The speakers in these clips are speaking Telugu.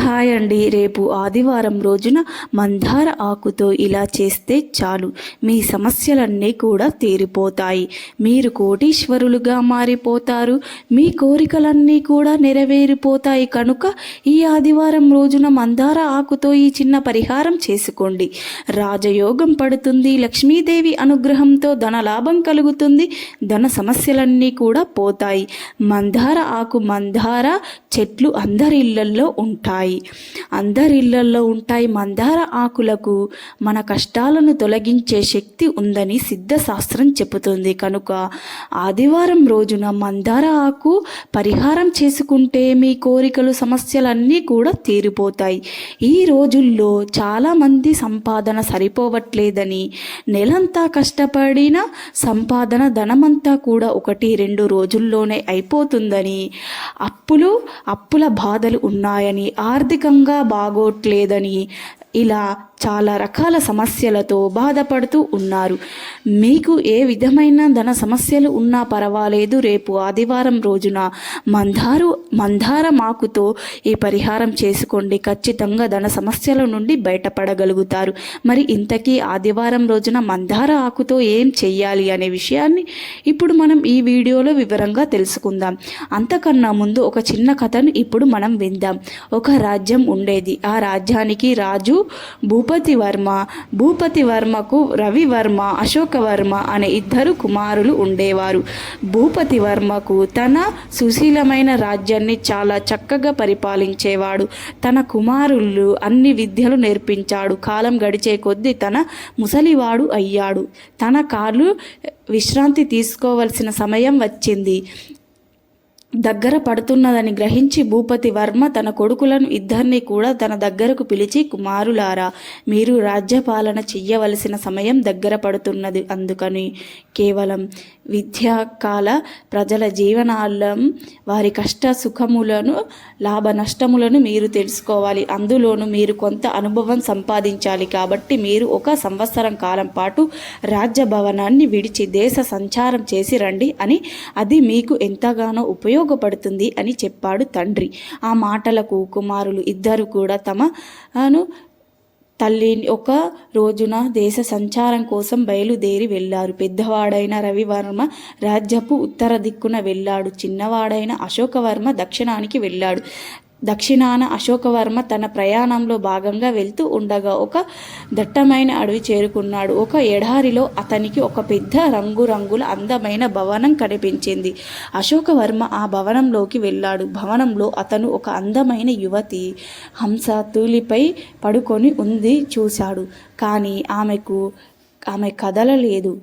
హాయ్ అండి రేపు ఆదివారం రోజున మందార ఆకుతో ఇలా చేస్తే చాలు. మీ సమస్యలన్నీ కూడా తీరిపోతాయి. మీరు కోటీశ్వరులుగా మారిపోతారు. మీ కోరికలన్నీ కూడా నెరవేరిపోతాయి కనుక ఈ ఆదివారం రోజున మందార ఆకుతో ఈ చిన్న పరిహారం చేసుకోండి. రాజయోగం పడుతుంది. లక్ష్మీదేవి అనుగ్రహంతో ధన లాభం కలుగుతుంది. ధన సమస్యలన్నీ కూడా పోతాయి. మందార ఆకు మందార చెట్లు అందరి ఇళ్ళల్లో ఉంటాయి. అందరి ఇళ్ళలో ఉంటాయి మందార ఆకులకు మన కష్టాలను తొలగించే శక్తి ఉందని సిద్ధశాస్త్రం చెబుతుంది. కనుక ఆదివారం రోజున మందార ఆకు పరిహారం చేసుకుంటే మీ కోరికలు సమస్యలన్నీ కూడా తీరిపోతాయి. ఈ రోజుల్లో చాలామంది సంపాదన సరిపోవట్లేదని నెలంతా కష్టపడిన సంపాదన ధనమంతా కూడా ఒకటి రెండు రోజుల్లోనే అయిపోతుందని అప్పులు అప్పుల బాధలు ఉన్నాయని ఆ ఆర్థికంగా బాగోట్లేదని ఇలా చాలా రకాల సమస్యలతో బాధపడుతూ ఉన్నారు. మీకు ఏ విధమైన ధన సమస్యలు ఉన్నా పర్వాలేదు. రేపు ఆదివారం రోజున మందారు మందార మాకుతో ఈ పరిహారం చేసుకోండి. ఖచ్చితంగా ధన సమస్యల నుండి బయటపడగలుగుతారు. మరి ఇంతకీ ఆదివారం రోజున మందార ఆకుతో ఏం చెయ్యాలి అనే విషయాన్ని ఇప్పుడు మనం ఈ వీడియోలో వివరంగా తెలుసుకుందాం. అంతకన్నా ముందు ఒక చిన్న కథను ఇప్పుడు మనం విందాం. ఒక రాజ్యం ఉండేది. ఆ రాజ్యానికి రాజు భూపతి వర్మ భూపతి వర్మకు రవివర్మ అశోకవర్మ అనే ఇద్దరు కుమారులు ఉండేవారు. భూపతి వర్మకు తన సుశీలమైన రాజ్యాన్ని చాలా చక్కగా పరిపాలించేవాడు. తన కుమారులు అన్ని విద్యలు నేర్పించాడు. కాలం గడిచే కొద్దీ తన ముసలివాడు అయ్యాడు. తన కాళ్ళు విశ్రాంతి తీసుకోవలసిన సమయం వచ్చింది. దగ్గర పడుతున్నదని గ్రహించి భూపతి వర్మ తన కొడుకులను ఇద్దరిని కూడా తన దగ్గరకు పిలిచి కుమారులారా మీరు రాజ్యపాలన చెయ్యవలసిన సమయం దగ్గర పడుతున్నది. అందుకని కేవలం విద్యాకాల ప్రజల జీవనాలం వారి కష్ట సుఖములను లాభ నష్టములను మీరు తెలుసుకోవాలి. అందులోనూ మీరు కొంత అనుభవం సంపాదించాలి. కాబట్టి మీరు ఒక సంవత్సరం కాలం పాటు రాజ్య భవనాన్ని విడిచి దేశ సంచారం చేసి రండి అని అది మీకు ఎంతగానో ఉపయోగపడుతుంది అని చెప్పాడు తండ్రి. ఆ మాటలకు కుమారులు ఇద్దరు కూడా తమను తల్లిని ఒక రోజున దేశ సంచారం కోసం బయలుదేరి వెళ్ళారు. పెద్దవాడైన రవివర్మ రాజ్యపు ఉత్తర దిక్కున వెళ్ళాడు. చిన్నవాడైన అశోకవర్మ దక్షిణానికి వెళ్ళాడు. దక్షిణాన అశోకవర్మ తన ప్రయాణంలో భాగంగా వెళ్తూ ఉండగా ఒక దట్టమైన అడవి చేరుకున్నాడు. ఒక ఎడారిలో అతనికి ఒక పెద్ద రంగురంగుల అందమైన భవనం కనిపించింది. అశోకవర్మ ఆ భవనంలోకి వెళ్ళాడు. భవనంలో అతను ఒక అందమైన యువతి హంస తూలిపై పడుకొని ఉంది చూశాడు. కానీ ఆమెకు ఆమె కదలలేదు.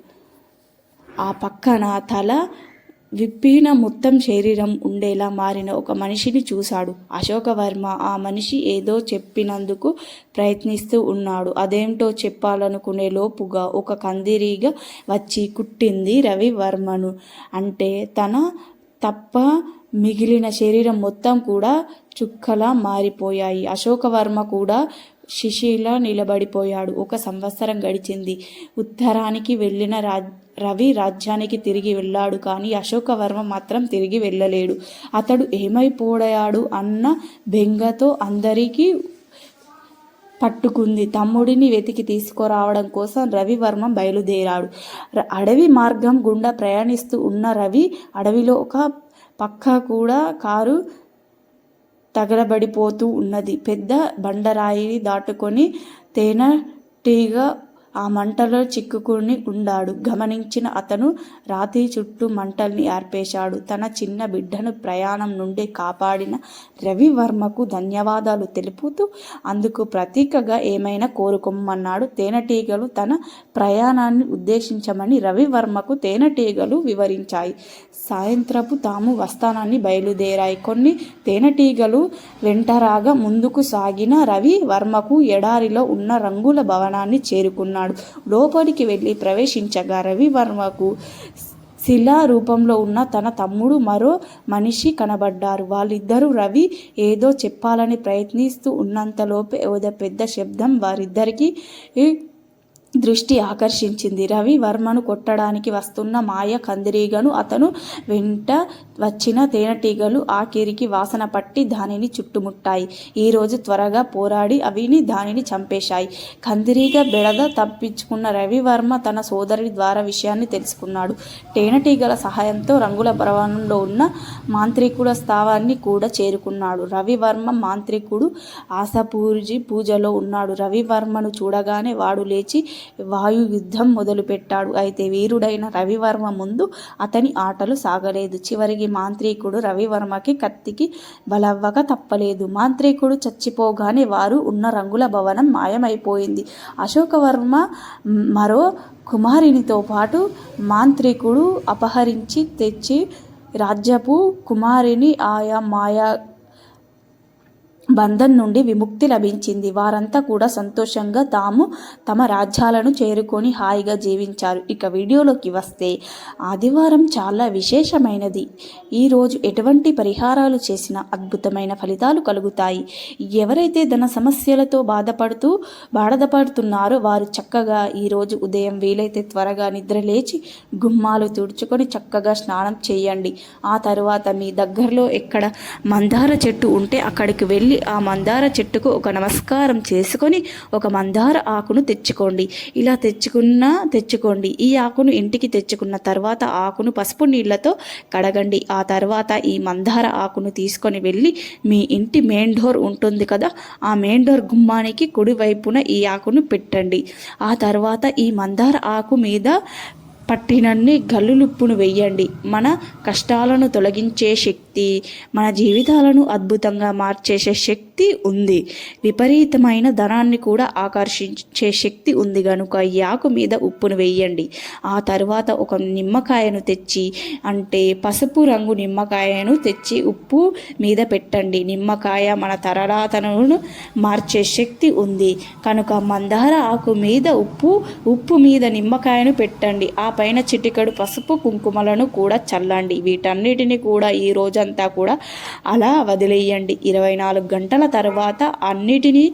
ఆ పక్కన తల విప్పిన మొత్తం శరీరం ఉండేలా మారిన ఒక మనిషిని చూశాడు. అశోకవర్మ ఆ మనిషి ఏదో చెప్పినందుకు ప్రయత్నిస్తూ ఉన్నాడు. అదేంటో చెప్పాలనుకునే లోపుగా ఒక కందిరీగా వచ్చి కుట్టింది రవివర్మను. అంటే తన తప్ప మిగిలిన శరీరం మొత్తం కూడా చుక్కలా మారిపోయాయి. అశోకవర్మ కూడా శిశిలా నిలబడిపోయాడు. ఒక సంవత్సరం గడిచింది. ఉత్తరానికి వెళ్ళిన రాజ్ రవి రాజ్యానికి తిరిగి వెళ్ళాడు కానీ అశోకవర్మ మాత్రం తిరిగి వెళ్ళలేడు. అతడు ఏమైపోయాడు అన్న బెంగతో అందరికీ పట్టుకుంది. తమ్ముడిని వెతికి తీసుకురావడం కోసం రవివర్మ బయలుదేరాడు. అడవి మార్గం గుండా ప్రయాణిస్తూ ఉన్న రవి అడవిలో ఒక పక్క కూడా కారు తగలబడిపోతూ ఉన్నది. పెద్ద బండరాయిని దాటుకొని తేనెటీగ ఆ మంటలో చిక్కుకుని ఉండాడు. గమనించిన అతను రాతి చుట్టూ మంటల్ని ఆర్పేశాడు. తన చిన్న బిడ్డను ప్రయాణం నుండి కాపాడిన రవివర్మకు ధన్యవాదాలు తెలుపుతూ అందుకు ప్రతీకగా ఏమైనా కోరుకోమన్నాడు తేనెటీగలు తన ప్రయాణాన్ని ఉద్దేశించమని రవివర్మకు తేనెటీగలు వివరించాయి. సాయంత్రపు తాము వస్తానాన్ని బయలుదేరాయి. కొన్ని తేనెటీగలు వెంటరాగా ముందుకు సాగిన రవి వర్మకు ఎడారిలో ఉన్న రంగుల భవనాన్ని చేరుకున్నాడు. లోపలికి వెళ్ళి ప్రవేశించగా రవివర్మకు శిలా రూపంలో ఉన్న తన తమ్ముడు మరో మనిషి కనబడ్డారు. వాళ్ళిద్దరూ రవి ఏదో చెప్పాలని ప్రయత్నిస్తూ ఉన్నంతలోపే ఏదో పెద్ద శబ్దం వారిద్దరికీ దృష్టి ఆకర్షించింది. రవి వర్మను కొట్టడానికి వస్తున్న మాయ కందిరీగను అతను వెంట వచ్చిన తేనెటీగలు ఆఖరికి వాసన పట్టి దానిని చుట్టుముట్టాయి. ఈరోజు త్వరగా పోరాడి అవిని దానిని చంపేశాయి. కందిరీగ బెడద తప్పించుకున్న రవివర్మ తన సోదరుడి ద్వారా విషయాన్ని తెలుసుకున్నాడు. తేనెటీగల సహాయంతో రంగుల భవనంలో ఉన్న మాంత్రికుల స్థావాన్ని కూడా చేరుకున్నాడు. రవివర్మ మాంత్రికుడు ఆశాపూర్జి పూజలో ఉన్నాడు. రవివర్మను చూడగానే వాడు లేచి వాయు యుద్ధం మొదలుపెట్టాడు. అయితే వీరుడైన రవివర్మ ముందు అతని ఆటలు సాగలేదు. చివరికి మాంత్రికుడు రవివర్మకి కత్తికి బలవ్వక తప్పలేదు. మాంత్రికుడు చచ్చిపోగానే వారు ఉన్న రంగుల భవనం మాయమైపోయింది. అశోకవర్మ మరో కుమారినితో పాటు మాంత్రికుడు అపహరించి తెచ్చి రాజ్యపు కుమారిని ఆయా మాయా బంధం నుండి విముక్తి లభించింది. వారంతా కూడా సంతోషంగా తాము తమ రాజ్యాలను చేరుకొని హాయిగా జీవించారు. ఇక వీడియోలోకి వస్తే ఆదివారం చాలా విశేషమైనది. ఈరోజు ఎటువంటి పరిహారాలు చేసినా అద్భుతమైన ఫలితాలు కలుగుతాయి. ఎవరైతే ధన సమస్యలతో బాధపడుతూ బాధపడుతున్నారో వారు చక్కగా ఈరోజు ఉదయం వీలైతే త్వరగా నిద్ర లేచి గుమ్మాలు తుడుచుకొని చక్కగా స్నానం చేయండి. ఆ తరువాత మీ దగ్గరలో ఎక్కడ మందార చెట్టు ఉంటే అక్కడికి వెళ్ళి ఆ మందార చెట్టుకు ఒక నమస్కారం చేసుకొని ఒక మందార ఆకును తెచ్చుకోండి. ఇలా తెచ్చుకున్న తెచ్చుకోండి. ఈ ఆకును ఇంటికి తెచ్చుకున్న తర్వాత ఆకును పసుపు నీళ్ళతో కడగండి. ఆ తర్వాత ఈ మందార ఆకును తీసుకొని వెళ్ళి మీ ఇంటి మెయిన్ డోర్ ఉంటుంది కదా ఆ మెయిన్ డోర్ గుమ్మానికి కుడివైపున ఈ ఆకును పెట్టండి. ఆ తర్వాత ఈ మందార ఆకు మీద పట్టినన్ని గల్లులుప్పును వెయ్యండి. మన కష్టాలను తొలగించే శక్తి మన జీవితాలను అద్భుతంగా మార్చేసే శక్తి శక్తి ఉంది. విపరీతమైన ధనాన్ని కూడా ఆకర్షించే శక్తి ఉంది కనుక ఈ ఆకు మీద ఉప్పును వేయండి. ఆ తర్వాత ఒక నిమ్మకాయను తెచ్చి అంటే పసుపు రంగు నిమ్మకాయను తెచ్చి ఉప్పు మీద పెట్టండి. నిమ్మకాయ మన తరలాతనను మార్చే శక్తి ఉంది. కనుక మందార ఆకు మీద ఉప్పు ఉప్పు మీద నిమ్మకాయను పెట్టండి. ఆ పైన చిటికడు పసుపు కుంకుమలను కూడా చల్లండి. వీటన్నిటిని కూడా ఈ రోజంతా కూడా అలా వదిలేయండి. ఇరవై నాలుగు గంటల తర్వాత అన్నిటినీ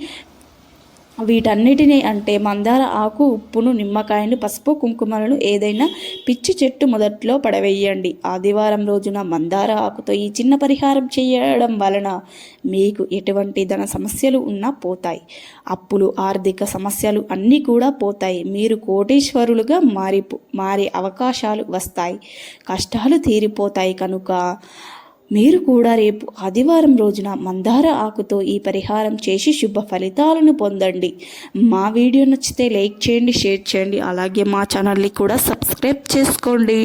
వీటన్నిటిని అంటే మందార ఆకు ఉప్పును నిమ్మకాయను పసుపు కుంకుమలను ఏదైనా పిచ్చి చెట్టు మొదట్లో పడవేయండి. ఆదివారం రోజున మందార ఆకుతో ఈ చిన్న పరిహారం చేయడం వలన మీకు ఎటువంటి ధన సమస్యలు ఉన్నా పోతాయి. అప్పులు ఆర్థిక సమస్యలు అన్నీ కూడా పోతాయి. మీరు కోటీశ్వరులుగా మారి మారే అవకాశాలు వస్తాయి. కష్టాలు తీరిపోతాయి కనుక మీరు కూడా రేపు ఆదివారం రోజున మందార ఆకుతో ఈ పరిహారం చేసి శుభ ఫలితాలను పొందండి. మా వీడియో నచ్చితే లైక్ చేయండి షేర్ చేయండి. అలాగే మా ఛానల్ని కూడా సబ్స్క్రైబ్ చేసుకోండి.